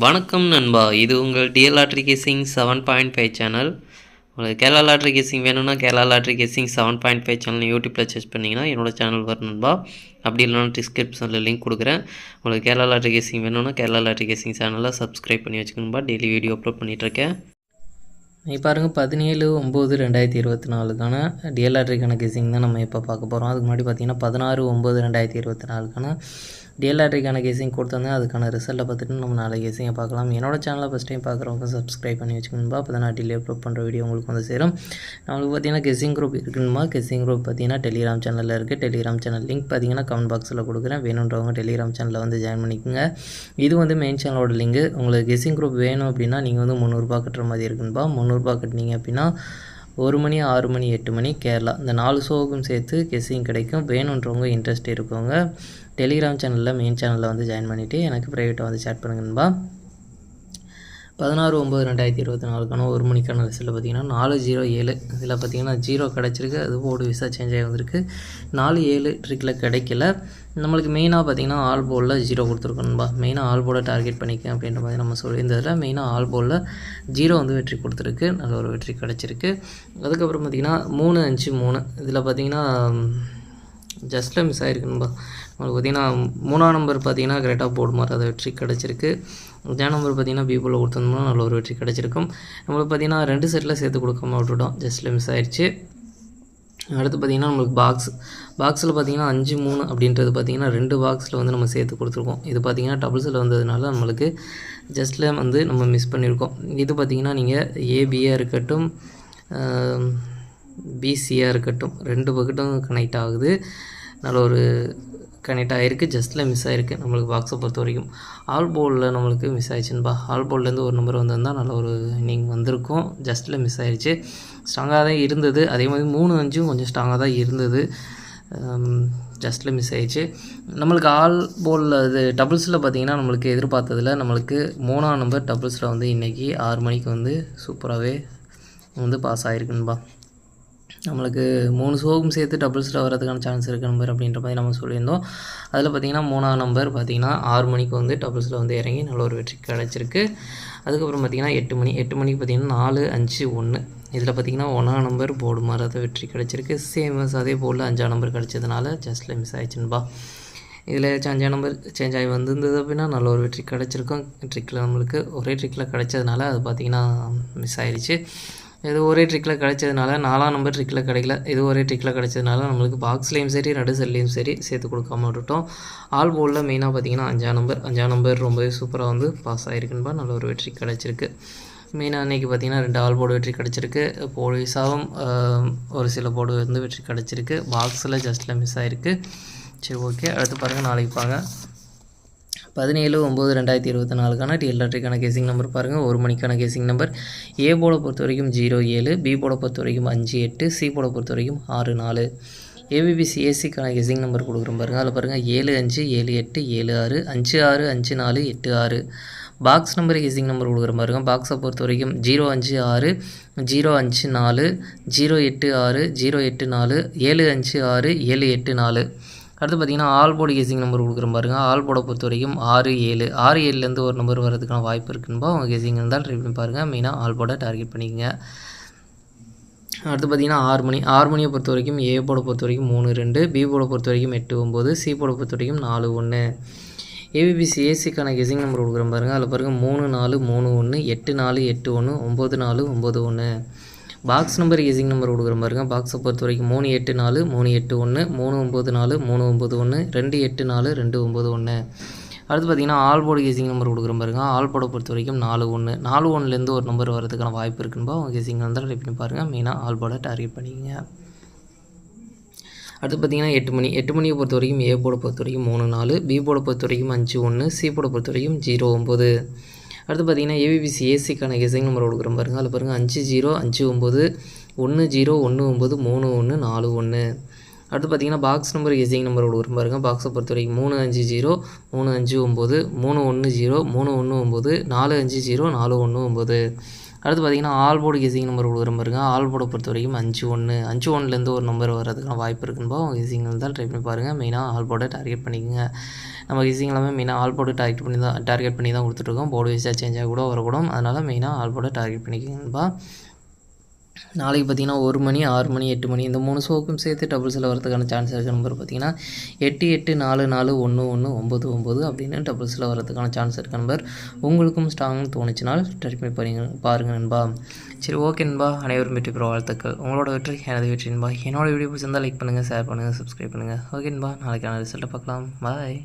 வணக்கம் நண்பா. இது உங்கள் DL lottery guessing seven point five channel உங்களுக்கு கேரளா லாட்ரி கேசிங் வேணும்னா Kerala lottery guessing seven point five channel யூடியூப்பில் சர்ச் பண்ணிங்கன்னா என்னோட சேனல் வரும் நண்பா. அப்படி இல்லைனா டிஸ்கிரிப்ஷனில் லிங்க் கொடுக்குறேன். உங்களுக்கு கேரளா லாட்ரி கேசிங் வேணும்னா கேரளா லாட்ரி கேசிங் சேனலை சப்ஸ்கிரைப் பண்ணி வச்சுக்கணும்பா டெய்லி வீடியோ அப்லோட் பண்ணிகிட்ருக்கேன் நீ பாருங்கள் பதினேழு ஒம்பது ரெண்டாயிரத்தி இருபத்தி நாலுக்கான டிஎல்ஆர்டிக்கான கேசிங் தான் நம்ம இப்போ பார்க்க போகிறோம் அதுக்கு முன்னாடி பார்த்தீங்கன்னா பதினாறு ஒம்பது ரெண்டாயிரத்தி இருபத்தி நாலுக்கான டிஎல்ஆர்டிக்கான கேசிங் கொடுத்துருந்தேன். அதுக்கான ரிசல்ட்டை பார்த்துட்டு நம்ம நாளை கேசிங்கை பார்க்கலாம். என்னோட சேனலை ஃபஸ்ட் டைம் பார்க்குறவங்க சப்ஸ்கிரைப் பண்ணி வச்சுக்கணும்பா அப்போ தான் நான் டெய்லி அப்லோட் பண்ணுற வீடியோ உங்களுக்கு வந்து சேரும். நம்மளுக்கு பார்த்தீங்கன்னா கெஸிங் குரூப் இருக்குமா கெஸிங் குரூப் பார்த்தீங்கன்னா டெலிகிராம் சேனலில் இருக்குது டெலிகிராம் சேனல் லிங்க் பார்த்தீங்கன்னா கமெண்ட் பாக்ஸில் கொடுக்குறேன். வேணுன்றவங்க டெலிகிராம் சேனலில் வந்து ஜாயின் பண்ணிக்கோங்க. இது வந்து மெயின் சேனலோட லிங்க் உங்களுக்கு கெஸிங் குரூப் வேணும் அப்படின்னா நீங்கள் வந்து முந்நூறுரூபா கட்டுற மாதிரி இருக்குன்பா? முந்நூறுரூபா கட்டினீங்க அப்படின்னா ஒரு மணி ஆறு மணி எட்டு மணி கேரளா. இந்த நாலு ஷோவுக்கும் சேர்த்து கெஸ்ஸிங் கிடைக்கும். வேணுன்றவங்க இன்ட்ரெஸ்ட் இருக்கவங்க டெலிகிராம் சேனலில் மெயின் சேனலில் வந்து ஜாயின் பண்ணிவிட்டு எனக்கு ப்ரைவேட்டாக வந்து சேட் பண்ணுங்கன்பா பதினாறு ஒம்பது ரெண்டாயிரத்தி இருபத்தி நாலுக்கான ஒரு மணிக்கான ரிசல்ட் பார்த்தீங்கன்னா நாலு ஜீரோ ஏழு. இதில் பார்த்தீங்கன்னா ஜீரோ கிடச்சிருக்கு. அது போர்டு விசா சேஞ்ச் ஆகி வந்திருக்கு. நாலு ஏழு ட்ரிக்கில் கிடைக்கல. நம்மளுக்கு மெயினாக பார்த்தீங்கன்னா ஆல் போலில் ஜீரோ கொடுத்துருக்கணும்பா மெயினாக ஆல் போலை டார்கெட் பண்ணிக்க அப்படின்ற மாதிரி நம்ம சொல்லியிருந்ததில் மெயினாக ஆல் போலில் ஜீரோ வந்து வெற்றி கொடுத்துருக்கு. நல்ல ஒரு வெற்றி கிடச்சிருக்கு. அதுக்கப்புறம் பார்த்திங்கன்னா மூணு அஞ்சு மூணு. இதில் பார்த்தீங்கன்னா ஜஸ்ட்டில் மிஸ் ஆகிருக்குன்பா உங்களுக்கு பார்த்தீங்கன்னா மூணாம் நம்பர் பார்த்தீங்கன்னா கரெக்டாக போர்டு மாதிரி அதை வெற்றி கிடச்சிருக்கு. அஞ்சாம் நம்பர் பார்த்தீங்கன்னா பீப்புளில் கொடுத்தோம்னா நல்ல ஒரு வெற்றி கிடச்சிருக்கும். நம்மளுக்கு பார்த்தீங்கன்னா ரெண்டு செட்டில் சேர்த்து கொடுக்காம விட்டுட்டோம். ஜஸ்ட்டில் மிஸ் ஆயிடுச்சு அடுத்து பார்த்திங்கன்னா நம்மளுக்கு பாக்ஸ் பாக்ஸில் பார்த்திங்கன்னா அஞ்சு மூணு அப்படின்றது பார்த்திங்கன்னா ரெண்டு பாக்ஸில் வந்து நம்ம சேர்த்து கொடுத்துருக்கோம். இது பார்த்திங்கன்னா டபுள்ஸில் வந்ததுனால நம்மளுக்கு ஜஸ்ட்டில் வந்து நம்ம மிஸ் பண்ணியிருக்கோம் இது பார்த்திங்கன்னா நீங்கள் ஏபியாக இருக்கட்டும் பிசியாக இருக்கட்டும் ரெண்டு பக்கெட்டும் கனெக்ட் ஆகுது. நல்ல ஒரு கனெக்ட் ஆகிருக்கு ஜஸ்ட்டில் மிஸ் ஆகிருக்கு நம்மளுக்கு பாக்ஸை பொறுத்த வரைக்கும். ஆல் போலில் நம்மளுக்கு மிஸ் ஆயிடுச்சுன்பா ஆல் போல்லேருந்து ஒரு நம்பர் வந்திருந்தால் நல்ல ஒரு இன்னிங் வந்திருக்கும். ஜஸ்ட்டில் மிஸ் ஆயிடுச்சு. ஸ்ட்ராங்காக தான் இருந்தது. அதே மாதிரி மூணு அஞ்சும் கொஞ்சம் ஸ்ட்ராங்காக தான் இருந்தது. ஜஸ்ட்டில் மிஸ் ஆயிடுச்சு. நம்மளுக்கு ஆல் போலில் இது டபுள்ஸில் பார்த்தீங்கன்னா நம்மளுக்கு எதிர்பார்த்ததில் நம்மளுக்கு மூணாம் நம்பர் டபுள்ஸில் வந்து இன்றைக்கி ஆறு மணிக்கு வந்து சூப்பராகவே வந்து பாஸ் ஆகிருக்குன்பா நம்மளுக்கு மூணு ஷோவும் சேர்த்து டபுள்ஸில் வரதுக்கான சான்ஸ் இருக்குது நம்பர் அப்படின்ற மாதிரி நம்ம சொல்லியிருந்தோம். அதில் பார்த்திங்கன்னா மூணாவது நம்பர் பார்த்திங்கன்னா ஆறு மணிக்கு வந்து டபுள்ஸில் வந்து இறங்கி நல்ல ஒரு வெற்றி கிடச்சிருக்கு. அதுக்கப்புறம் பார்த்திங்கன்னா எட்டு மணி எட்டு மணிக்கு பார்த்திங்கன்னா நாலு அஞ்சு ஒன்று இதில் பார்த்திங்கன்னா ஒன்றாம் நம்பர் போர்டு மாறாத வெற்றி கிடச்சிருக்கு. சேமஸ் அதே போல் அஞ்சாம் நம்பர் கிடச்சதுனால ஜஸ்ட்டில் மிஸ் ஆயிடுச்சுன்பா இதில் அஞ்சாம் நம்பர் சேஞ்ச் ஆகி வந்திருந்தது அப்படின்னா நல்ல ஒரு வெற்றி கிடச்சிருக்கும். ட்ரிக்கில் நம்மளுக்கு ஒரே ட்ரிக்கில் கிடச்சதுனால அது பார்த்திங்கன்னா மிஸ் ஆயிடுச்சு இது ஒரே ட்ரிக்கில் கிடைச்சதுனால நாலாம் நம்பர் ட்ரிக்கில் கிடைக்கல. இது ஒரே ட்ரிக்கில் கிடைச்சதுனால நம்மளுக்கு பாக்ஸ்லேயும் சரி நடு செல்லையும் சரி சேர்த்து கொடுக்காம விட்டுட்டோம். ஆல் போலில் மெயினாக பார்த்தீங்கன்னா அஞ்சாம் நம்பர் அஞ்சாம் நம்பர் ரொம்பவே சூப்பராக வந்து பாஸ் ஆகிருக்குன்பா நல்ல ஒரு வெற்றி கிடச்சிருக்கு. மெயினாக அன்றைக்கி பார்த்திங்கன்னா ரெண்டு ஆல் போர்டு வெற்றி கிடச்சிருக்கு. போலீஸாகவும் ஒரு சில போர்டு வந்து வெற்றி கிடச்சிருக்கு. பாக்ஸில் ஜஸ்ட்டில் மிஸ் ஆகிருக்கு சரி ஓகே அடுத்து பாருங்கள் நாளைக்கு பாங்க பதினேழு ஒம்பது ரெண்டாயிரத்தி இருபத்தி நாலுக்கான டிஎல்ஆர்டிக்கான கேசிங் நம்பர் பாருங்கள் ஒரு மணிக்கான கேசிங் நம்பர் ஏ போர்டை பொறுத்த வரைக்கும் ஜீரோ ஏழு பி போர்டை பொறுத்த வரைக்கும் அஞ்சு எட்டு சி போட பொறுத்த வரைக்கும் ஆறு நாலு. ஏபிபிசி ஏசிக்கான கெஸிங் நம்பர் கொடுக்குறோம் பாருங்கள் அதில் பாருங்கள் ஏழு அஞ்சு ஏழு எட்டு ஏழு ஆறு அஞ்சு ஆறு அஞ்சு நாலு எட்டு ஆறு. பாக்ஸ் நம்பர் கெசிங் நம்பர் கொடுக்குற பாருங்க. பாக்ஸை பொறுத்த வரைக்கும் ஜீரோ அஞ்சு ஆறு ஜீரோ அஞ்சு நாலு ஜீரோ எட்டு ஆறு ஜீரோ எட்டு நாலு ஏழு அஞ்சு ஆறு ஏழு எட்டு நாலு. அடுத்து பார்த்தீங்கன்னா ஆல் போர்டு கேசிங் நம்பர் கொடுக்குறோம் பாருங்கள் ஆல் போர்டை பொறுத்த வரைக்கும் ஆறு ஏழு. ஆறு ஏழுலேருந்து ஒரு நம்பர் வரதுக்கான வாய்ப்பு இருக்குன்பா அவங்க கேசிங் இருந்தால் ட்ரை பண்ணி பாருங்கள் மெயினாக ஆல் போர்டை டார்கெட் பண்ணிக்கோங்க. அடுத்து பார்த்தீங்கன்னா ஆறு மணி ஆறு மணியை பொறுத்த வரைக்கும் ஏ போட பொறுத்த வரைக்கும் மூணு ரெண்டு. பி போட பொறுத்த வரைக்கும் எட்டு ஒம்பது சி போட பொறுத்த வரைக்கும் நாலு ஒன்று ஏபிபிசி ஏசிக்கான கெசிங் நம்பர் கொடுக்குறோம் பாருங்கள் அதில் பாருங்கள் மூணு நாலு மூணு ஒன்று எட்டு நாலு எட்டு ஒன்று ஒம்பது நாலு ஒம்பது ஒன்று பாக்ஸ் நம்பர் ஈஸிங் நம்பர் கொடுக்குற பாருங்கள் பாக்ஸை பொறுத்த வரைக்கும் மூணு எட்டு நாலு மூணு எட்டு ஒன்று மூணு ஒம்பது நாலு மூணு ஒம்பது ஒன்று ரெண்டு எட்டு நாலு ரெண்டு ஒம்பது ஒன்று அடுத்து பார்த்தீங்கன்னா ஆல் போர்டு நம்பர் கொடுக்குற பாருங்க ஆல் போர்டை பொறுத்த வரைக்கும் நாலு ஒன்று நாலு ஒன்றுலேருந்து ஒரு நம்பர் வரதுக்கான வாய்ப்பு இருக்குன்பா அவங்க கேசிங் வந்தால் ரெடி பண்ணி பாருங்கள் மெயினாக ஆல் போர்டை டார்கெட் பண்ணிக்கங்க. அடுத்து பார்த்தீங்கன்னா எட்டு மணி. எட்டு மணியை பொறுத்த வரைக்கும் ஏ போர்டை பொறுத்த வரைக்கும் மூணு நாலு பி போர்டை பொறுத்த வரைக்கும் அஞ்சு ஒன்று சி போர்டை பொறுத்த வரைக்கும் ஜீரோ ஒம்பது அடுத்து பார்த்தீங்கன்னா ஏபிபிசி ஏசிக்கான கெஸிங் நம்பர் கொடுக்குறோம் பாருங்கள் அதில் பாருங்கள் அஞ்சு ஜீரோ அஞ்சு ஒம்பது ஒன்று ஜீரோ ஒன்று ஒம்பது மூணு ஒன்று நாலு ஒன்று அடுத்து பார்த்தீங்கன்னா பாக்ஸ் நம்பர் கெசிங் நம்பர் கொடுக்குறோம் பாருங்கள் பாக்ஸை பொறுத்த வரைக்கும் மூணு அஞ்சு ஜீரோ மூணு அஞ்சு ஒம்பது மூணு ஒன்று ஜீரோ மூணு ஒன்று ஒம்பது நாலு அஞ்சு ஜீரோ நாலு ஒன்று ஒம்பது அடுத்து பார்த்தீங்கன்னா ஆல்போர்டு கெஸிங் நம்பர் கொடுக்குற பாருங்க. ஆல் பொறுத்த வரைக்கும் அஞ்சு ஒன்று அஞ்சு ஒன்றுலேருந்து ஒரு நம்பர் வர்றதுக்கான வாய்ப்பு இருக்குன்பா உங்கள் கெஸிங் இருந்தால் ட்ரை பண்ணி பாருங்கள் மெயினாக ஆல்போர்டை டார்கெட் பண்ணிக்கோங்க. நம்ம கெஸிங் எல்லாமே மெயினாக ஆல்போர்டு டார்கெட் பண்ணி தான் டார்கெட் பண்ணி தான் கொடுத்துட்ருக்கோம் போர்டு வைஸாக சேஞ்சாக கூட வரக்கூடும். அதனால் மெயினாக ஆல்போர்டை டார்கெட் பண்ணிக்கோங்கப்பா. நாளைக்கு பார்த்தீங்கன்னா ஒரு மணி ஆறு மணி எட்டு மணி இந்த மூணு ஷோக்கும் சேர்த்து டபுள்ஸில் வரதுக்கான சான்ஸ் இருக்குது நம்பர் பார்த்தீங்கன்னா எட்டு எட்டு நாலு நாலு ஒன்று ஒன்று ஒம்பது ஒம்பது அப்படின்னு டபுள்ஸில் வரதுக்கான சான்ஸ் இருக்க. நம்பர் உங்களுக்கும் ஸ்ட்ராங்னு தோணுச்சுனால் ட்ரை பண்ணி பாருங்க பாருங்கள் நண்பா. சரி ஓகே நண்பா. அனைவரும் வெற்றி பெற வாழ்த்துக்கள். உங்களோட வெற்றி எனது வெற்றி நண்பா. என்னோட வீடியோ பிடிச்சிருந்தால் லைக் பண்ணுங்கள் ஷேர் பண்ணுங்கள் சப்ஸ்கிரைப் பண்ணுங்கள் ஓகே நண்பா. நாளைக்கான ரிசல்ட்டை பார்க்கலாம். பாய்